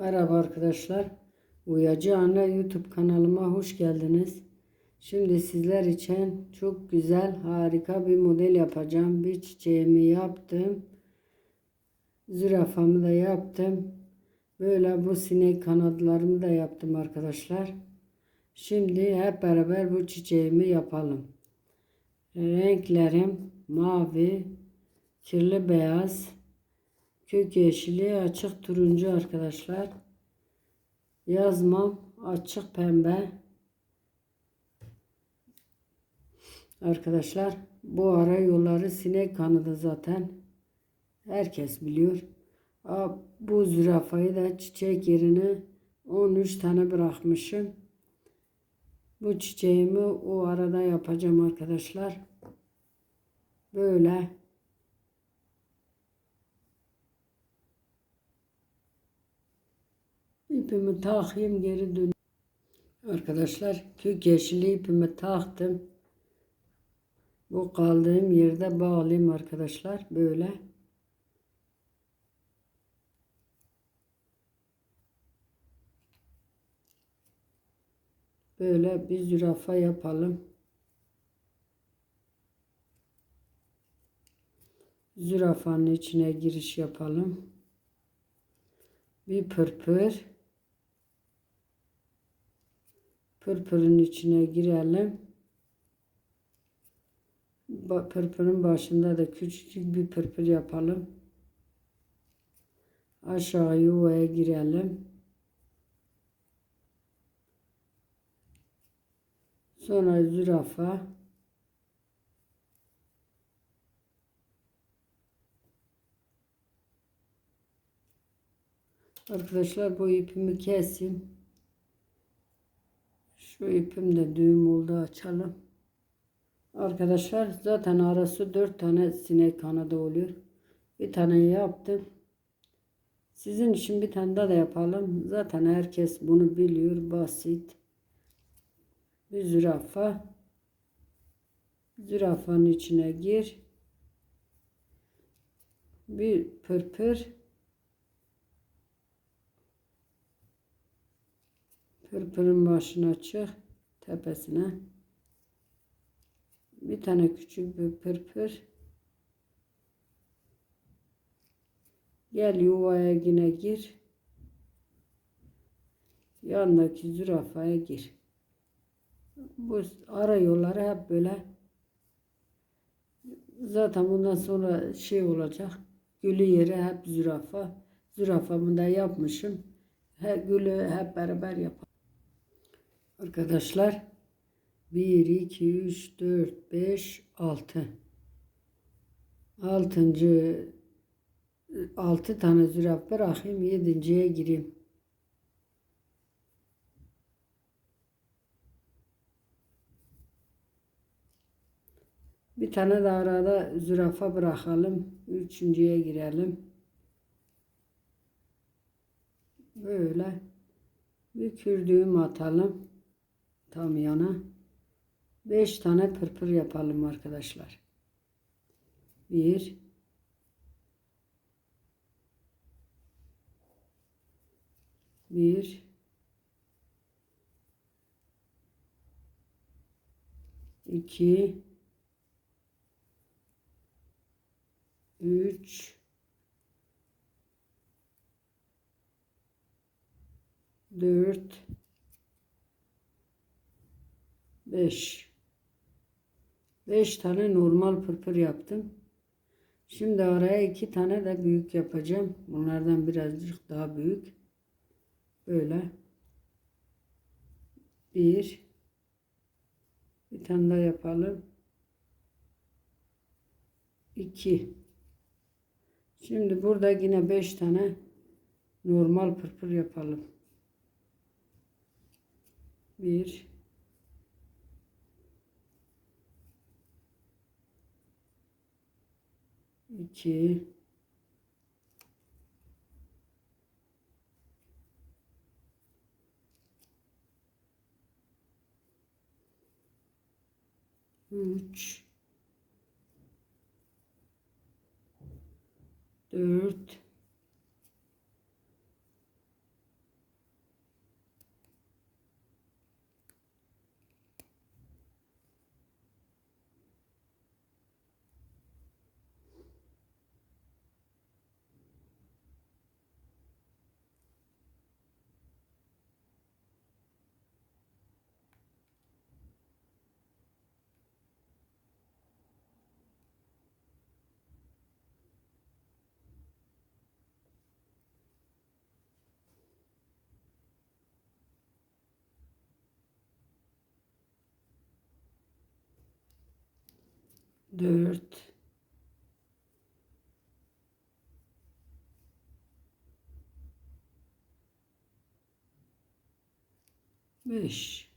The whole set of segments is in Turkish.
Merhaba arkadaşlar. Uyacı Anne YouTube kanalıma hoş geldiniz. Şimdi sizler için çok güzel, harika bir model yapacağım. Bir çiçeğimi yaptım. Zürafamı da yaptım. Böyle bu sinek kanatlarımı da yaptım arkadaşlar. Şimdi hep beraber bu çiçeğimi yapalım. Renklerim mavi, kirli beyaz, kök yeşili, açık turuncu arkadaşlar. Yazmam açık pembe. Arkadaşlar bu ara yolları sinek kanadı zaten. Herkes biliyor. Bu zürafayı da çiçek yerine 13 tane bırakmışım. Bu çiçeğimi o arada yapacağım arkadaşlar. Böyle. İpimi takayım geri dön. Arkadaşlar kök yeşili ipimi taktım. Bu kaldığım yerde bağlayayım arkadaşlar. Böyle. Böyle bir zürafa yapalım. Zürafanın içine giriş yapalım. Bir pırpır. Pırpırın içine girelim. Pırpırın başında da küçücük bir pırpır yapalım. Aşağı yuvaya girelim. Sonra zürafa. Arkadaşlar bu ipimi keseyim. Şu ipim de düğüm oldu açalım. Arkadaşlar zaten arası dört tane sinek kanadı oluyor. Bir tane yaptım. Sizin için bir tane daha da yapalım. Zaten herkes bunu biliyor. Basit. Bir zürafa. Zürafanın içine gir. Bir pırpır. Pırpırın başına çık. Tepesine. Bir tane küçük bir pırpır. Gel yuvaya yine gir. Yandaki zürafaya gir. Bu ara yolları hep böyle zaten bundan sonra şey olacak. Gülü yeri hep zürafa. Zürafamı da yapmışım. Her gülü hep beraber yapalım. Arkadaşlar 1, 2, 3, 4, 5, 6. Altıncı 6 tane zürafa bırakayım. Yedinciye gireyim. Bir tane de arada zürafa bırakalım. Üçüncüye girelim. Böyle bir kürdüğüm atalım. Tam yana. Beş tane pırpır yapalım arkadaşlar. Bir. Bir. iki, Üç. Dört. Beş. Beş tane normal pırpır yaptım. Şimdi araya iki tane de büyük yapacağım. Bunlardan birazcık daha büyük. Böyle. Bir. Bir tane daha yapalım. İki. Şimdi burada yine beş tane normal pırpır yapalım. Bir. İki, üç, dört, dört, beş.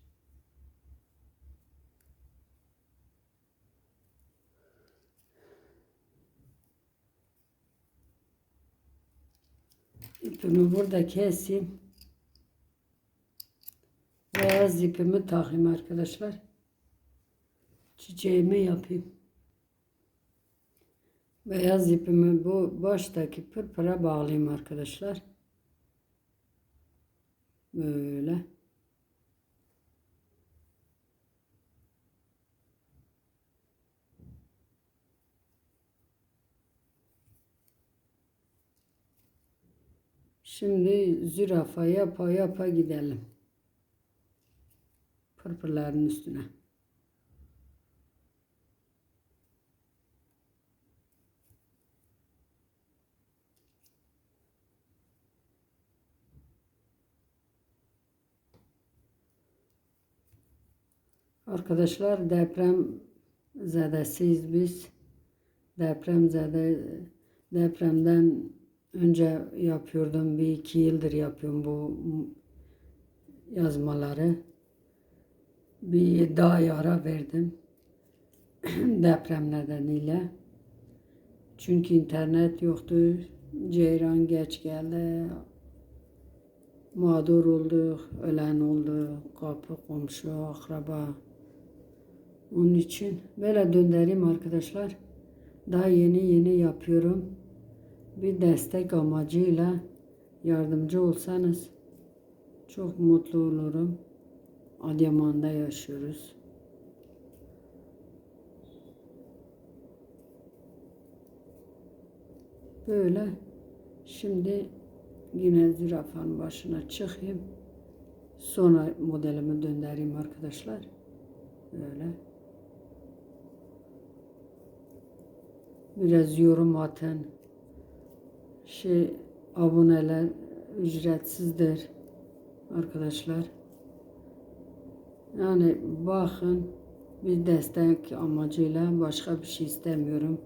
İpimi burada keseyim. Beyaz ipimi takayım arkadaşlar. Çiçeğimi yapayım. Beyaz ipimi bu baştaki pırpıra bağlayayım arkadaşlar. Böyle. Şimdi zürafa yapa yapa gidelim. Pırpırların üstüne. Arkadaşlar deprem zedesiyiz biz. Deprem zede depremden önce yapıyordum. Bir iki yıldır yapıyorum bu yazmaları. Bir daha ara verdim. deprem nedeniyle. Çünkü internet yoktu. Ceyran geç geldi. Mağdur olduk. Ölen oldu. Kapı, komşu, akraba. Onun için böyle döndüreyim arkadaşlar. Daha yeni yeni yapıyorum. Bir destek amacıyla yardımcı olsanız çok mutlu olurum. Adıyaman'da yaşıyoruz. Böyle şimdi yine zürafanın başına çıkayım. Sonra modelimi döndüreyim arkadaşlar. Böyle. Biraz yorum atın. Şey aboneler ücretsizdir arkadaşlar. Yani bakın bir destek amacıyla başka bir şey istemiyorum.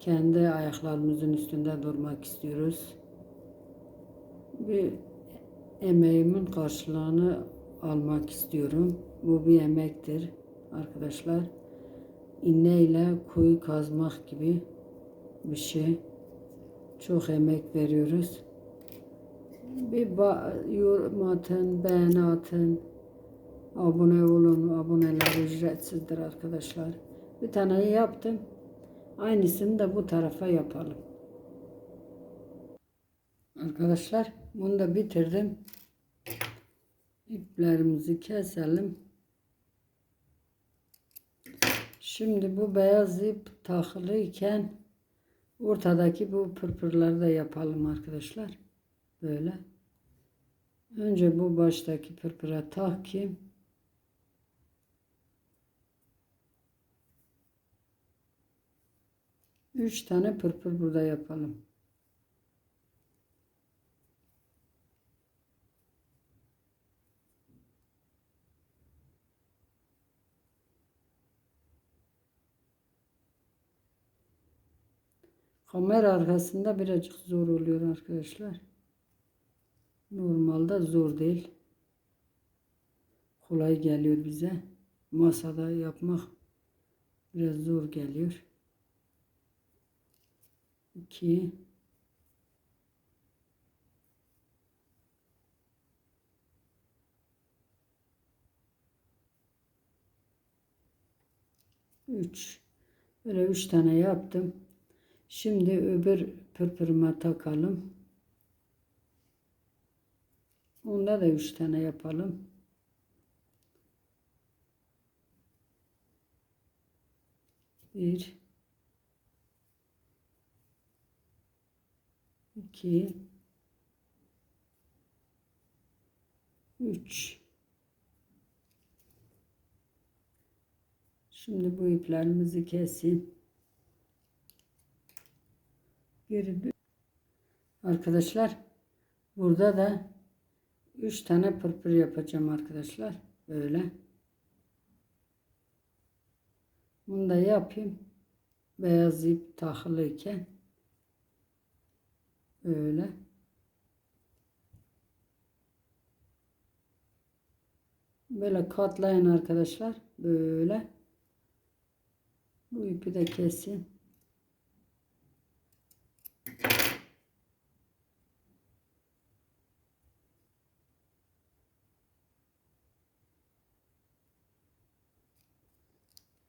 Kendi ayaklarımızın üstünde durmak istiyoruz. Bir emeğimin karşılığını almak istiyorum. Bu bir emektir arkadaşlar. İğne ile kuyu kazmak gibi bir şey. Çok emek veriyoruz. Bir yorum atın, beğeni atın. Abone olun. Aboneler ücretsizdir arkadaşlar. Bir tane yaptım. Aynısını da bu tarafa yapalım. Arkadaşlar bunu da bitirdim. İplerimizi keselim. Şimdi bu beyaz ip takılı iken ortadaki bu pırpırları da yapalım arkadaşlar. Böyle. Önce bu baştaki pırpıra takayım. Üç tane pırpır burada yapalım. Kamera arkasında birazcık zor oluyor arkadaşlar. Normalde zor değil. Kolay geliyor bize. Masada yapmak biraz zor geliyor. 2 3 Böyle 3 tane yaptım. Şimdi öbür pırpırıma takalım. Onda da 3 tane yapalım. Bir, iki, üç. Şimdi bu iplerimizi kesin. Geri Arkadaşlar burada da 3 tane pırpır yapacağım arkadaşlar. Böyle. Bunu da yapayım. beyaz ip takılıyken böyle böyle katlayın arkadaşlar böyle bu ipi de kesin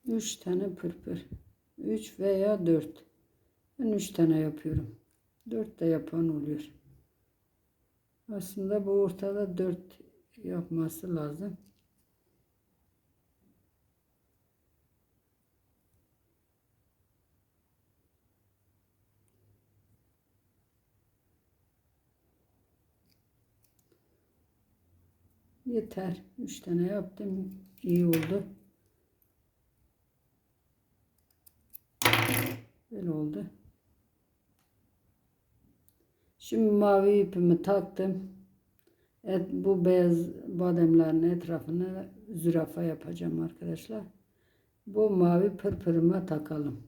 Üç tane pırpır. Üç veya dört. Ben üç tane yapıyorum. Dört de yapan oluyor. Aslında bu ortada dört yapması lazım. Yeter. Üç tane yaptım. İyi oldu. Böyle oldu. Şimdi mavi ipimi taktım. Et, bu beyaz bademlerin etrafına zürafa yapacağım arkadaşlar. Bu mavi pırpırıma takalım.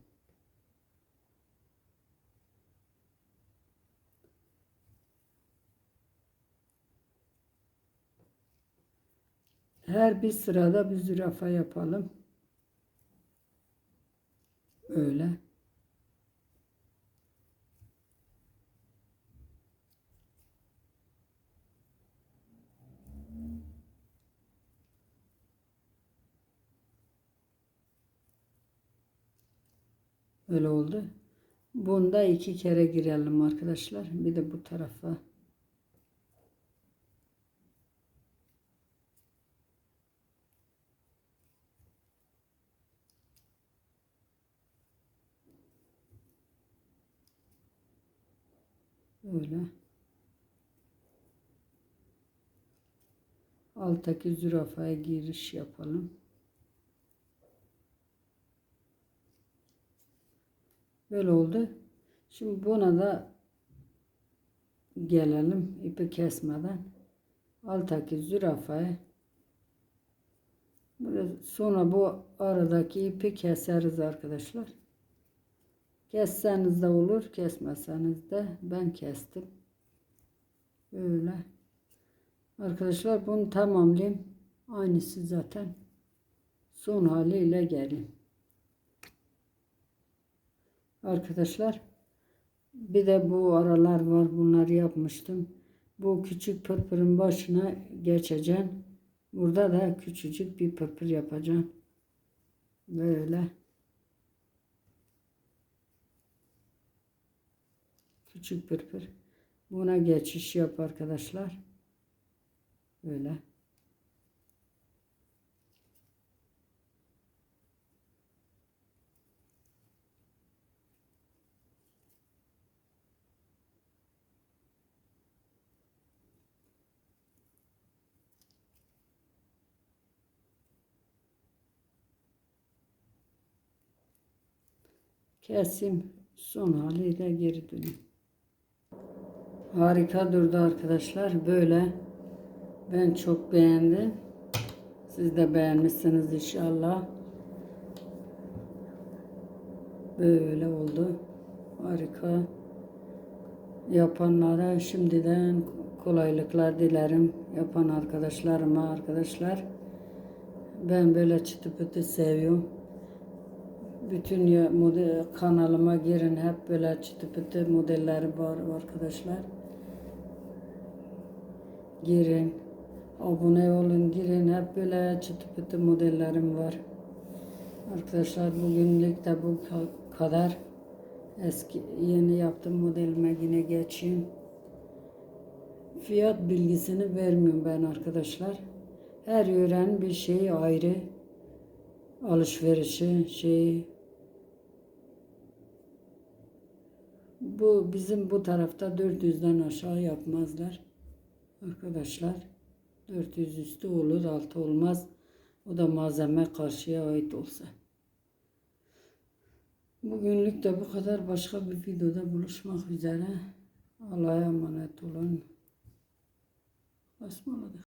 Her bir sırada bir zürafa yapalım. Öyle. Öyle oldu. Bunda iki kere girelim arkadaşlar. Bir de bu tarafa. Öyle. Alttaki zürafaya giriş yapalım. Böyle oldu. Şimdi buna da gelelim ipi kesmeden. Alttaki zürafaya Böyle sonra bu aradaki ipi keseriz arkadaşlar. Kesseniz de olur, kesmeseniz de ben kestim. Böyle. Arkadaşlar bunu tamamlayayım. Aynısı zaten. Son haliyle gelin. Arkadaşlar bir de bu aralar var. Bunları yapmıştım. Bu küçük pırpırın başına geçeceğim. Burada da küçücük bir pırpır yapacağım. Böyle. Küçük pırpır. Buna geçiş yap arkadaşlar. Böyle. Kesim son haliyle geri dönüyor. Harika durdu arkadaşlar. Böyle. Ben çok beğendim. Siz de beğenmişsiniz inşallah. Böyle oldu. Harika. Yapanlara şimdiden kolaylıklar dilerim. Yapan arkadaşlarıma arkadaşlar. Ben böyle çıtı pıtı seviyorum. Bütün ya- model, kanalıma girin. Hep böyle çıtı pıtı modelleri var arkadaşlar. Girin. Abone olun girin. Hep böyle çıtı pıtı modellerim var. Arkadaşlar bugünlük de bu ka- kadar. Eski yeni yaptığım modelime yine geçeyim. Fiyat bilgisini vermiyorum ben arkadaşlar. Her yörenin bir şeyi ayrı. Alışverişi şey. Bu bizim bu tarafta 400'den aşağı yapmazlar. Arkadaşlar 400 üstü olur altı olmaz. O da malzeme karşıya ait olsa. Bugünlük de bu kadar. Başka bir videoda buluşmak üzere. Allah'a emanet olun. Basmaladık.